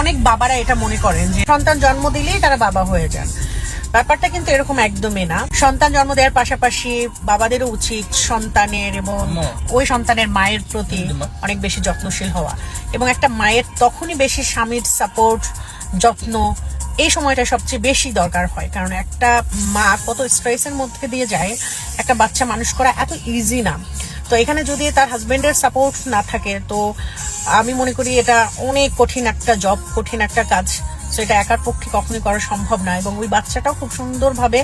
অনেক বাবারা এটা মনে করেন যে সন্তান জন্ম দিলেই তারা বাবা হয়ে যান। ব্যাপারটা কিন্তু এরকম একদমই না। সন্তান জন্ম দেওয়ার পাশাপাশি বাবাদেরও উচিত সন্তানের এবং ওই সন্তানের মায়ের প্রতি অনেক বেশি যত্নশীল হওয়া এবং একটা মায়ের তখনই বেশি স্বামীর সাপোর্ট যত্ন এই সময়টা সবচেয়ে বেশি দরকার হয়। কারণ একটা মা কত স্ট্রেসের মধ্যে দিয়ে যায় একটা বাচ্চা মানুষ করা এত ইজি না। তো এখানে যদি তার হাজব্যান্ডের সাপোর্ট না থাকে, তো আমি মনে করি এটা অনেক কঠিন একটা জব কঠিন একটা কাজ। সেটা একার পক্ষে কখনোই করা সম্ভব না এবং ওই বাচ্চাটাও খুব সুন্দরভাবে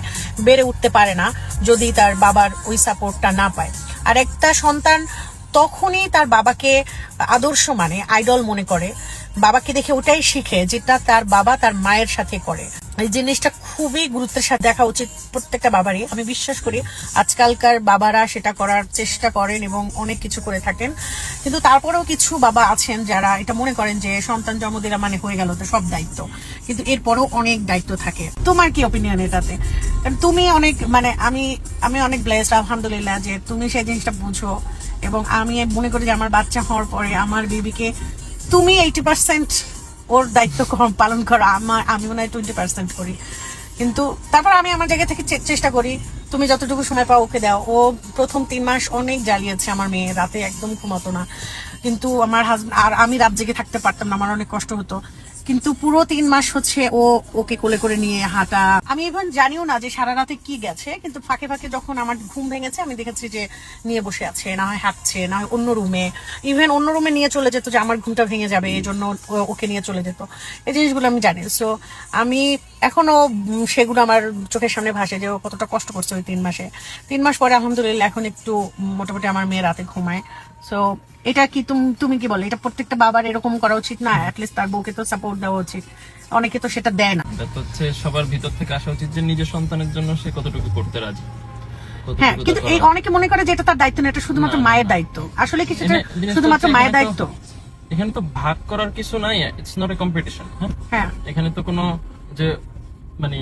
বেড়ে উঠতে পারে না যদি তার বাবার ওই সাপোর্টটা না পায়। আর একটা সন্তান তখনই তার বাবাকে আদর্শ মানে আইডল মনে করে। বাবাকে দেখে ওটাই শিখে যেটা তার বাবা তার মায়ের সাথে করে। এই জিনিসটা খুবই গুরুত্বের সাথে দেখা উচিত প্রত্যেকটা বাবারই। আমি বিশ্বাস করি আজকালকার বাবারা সেটা করার চেষ্টা করেন এবং অনেক কিছু করে থাকেন। কিন্তু তারপরেও কিছু বাবা আছেন যারা এটা মনে করেন যে সন্তান জন্ম দিলা মানে হয়ে গেল, তো সব দায়িত্ব। কিন্তু এরপরেও অনেক দায়িত্ব থাকে। তোমার কি অপিনিয়ন এটাতে? কারণ তুমি অনেক মানে আমি আমি অনেক ব্লেসড আলহামদুলিল্লাহ যে তুমি সেই জিনিসটা বুঝো। এবং আমি মনে করি যে আমার বাচ্চা হওয়ার পরে আমার বেবিকে তুমি এইটি পার্সেন্ট ওর দায়িত্ব পালন করো। আমার আমি মনে হয় টোয়েন্টি পার্সেন্ট করি। কিন্তু তারপর আমি আমার জায়গা থেকে চেষ্টা করি। তুমি যতটুকু সময় পাও ওকে দাও। ও প্রথম তিন মাস অনেক জ্বালিয়েছে আমার মেয়ে। রাতে একদম ঘুমাতো না। কিন্তু আমার হাজব্যান্ড আর আমি রাত জেগে থাকতে পারতাম না। আমার অনেক কষ্ট হতো। কিন্তু পুরো তিন মাস হচ্ছে ও ওকে কোলে করে নিয়ে হাঁটা। আমি ইভেন জানিও না যে সারা রাতে কি গেছে, কিন্তু ফাঁকে ফাঁকে যখন আমার ঘুম ভেঙেছে, আমি দেখেছি যে নিয়ে বসে আছে, না হয় হাঁটছে, না হয় অন্য রুমে। ইভেন অন্য রুমে নিয়ে চলে যেত যে আমার ঘুমটা ভেঙে যাবে এই জন্য ওকে নিয়ে চলে যেত। এই জিনিসগুলো আমি জানি। সো আমি এখনও সেগুলো আমার চোখের সামনে ভাসে যে ও কতটা কষ্ট করছে ওই তিন মাসে। তিন মাস পরে আলহামদুলিল্লাহ এখন একটু মোটামুটি আমার মেয়ে রাতে ঘুমায়। সো এটা কি তুম- তুমি কি বলো? এটা প্রত্যেকটা বাবার এরকম করা উচিত? না অ্যাটলিস্ট তার বউকে তো সাপোর্ট দেওয়া উচিত। অনেকে তো সেটা দেয় না। এটা তো হচ্ছে সবার ভিতর থেকে আসা উচিত যে নিজের সন্তানের জন্য সে কতটুকু করতে রাজি। হ্যাঁ কিন্তু এই অনেকে মনে করে যে এটা তার দায়িত্ব না এটা শুধুমাত্র মায়ের দায়িত্ব। আসলে কি সেটা শুধুমাত্র মায়ের দায়িত্ব? এখানে তো ভাগ করার কিছু নাই ইটস নট এ কম্পিটিশন হ্যাঁ। এখানে তো কোনো যে মানে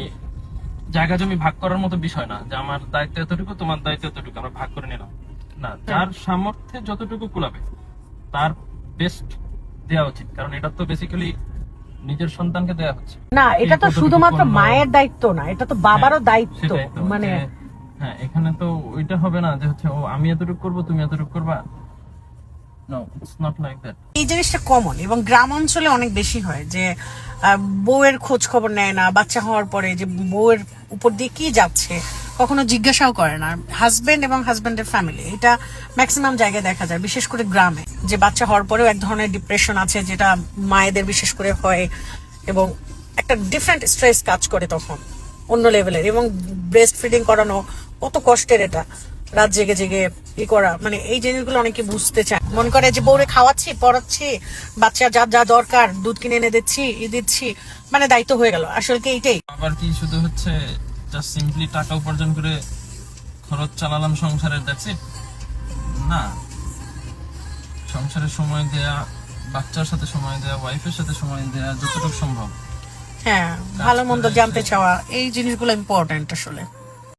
জায়গা জমি ভাগ করার মতো বিষয় না যে আমার দায়িত্ব এতটুকু তোমার দায়িত্ব এতটুকু আমরা ভাগ করে নিলাম। না যার সামর্থ্যে যতটুকু কুলাবে তার বেস্ট দেওয়া উচিত। কারণ এটা তো বেসিক্যালি নিজের সন্তানকে দেওয়া হচ্ছে। না এটা তো শুধুমাত্র মায়ের দায়িত্ব না এটা তো বাবারও হ্যাঁ, দায়িত্ব মানে হ্যাঁ এখানে তো ওইটা হবে না যে হচ্ছে ও আমি এতটুকু করব তুমি এতটুকু করবা। এই জিনিসটা কমন এবং গ্রাম অঞ্চলে অনেক বেশি হয় যে বউয়ের খোঁজ খবর নেয় না, বাচ্চা হওয়ার পরে যে বউয়ের উপর দিয়ে কি যাচ্ছে, কখনো জিজ্ঞাসাও করে না। হাজবেন্ড এবং হাজবেন্ডের ফ্যামিলি এটা ম্যাক্সিমাম জায়গায় দেখা যায়, বিশেষ করে গ্রামে। যে বাচ্চা হওয়ার পরেও এক ধরনের ডিপ্রেশন আছে, যেটা মায়েদের বিশেষ করে হয় এবং একটা ডিফারেন্ট স্ট্রেস কাজ করে তখন, অন্য লেভেলের এবং ব্রেস্ট ফিডিং করানো, কত কষ্টের এটা। রাত জেগে জেগে ই করা। মানে এই জিনিসগুলো অনেকে বুঝতে চায়। মনে করে যে বউরে খাওয়াচ্ছি পড়াচ্ছি বাচ্চা যা যা দরকার দুধ কিনে এনে দিচ্ছি ই দিচ্ছি মানে দায়িত্ব হয়ে গেল। আসলে কি এইটাই? আবার কি শুধু হচ্ছে জাস্ট সিম্পলি টাকা উপার্জন করে খরচ চালালাম সংসারের দ্যাটস ইট না। সংসারে সময় দেয়া বাচ্চার সাথে সময় দেয়া ওয়াইফের সাথে সময় দেয়া যতটুকু সম্ভব। হ্যাঁ ভালো মন্দ জানতে চাওয়া এই জিনিসগুলো ইম্পর্টেন্ট আসলে।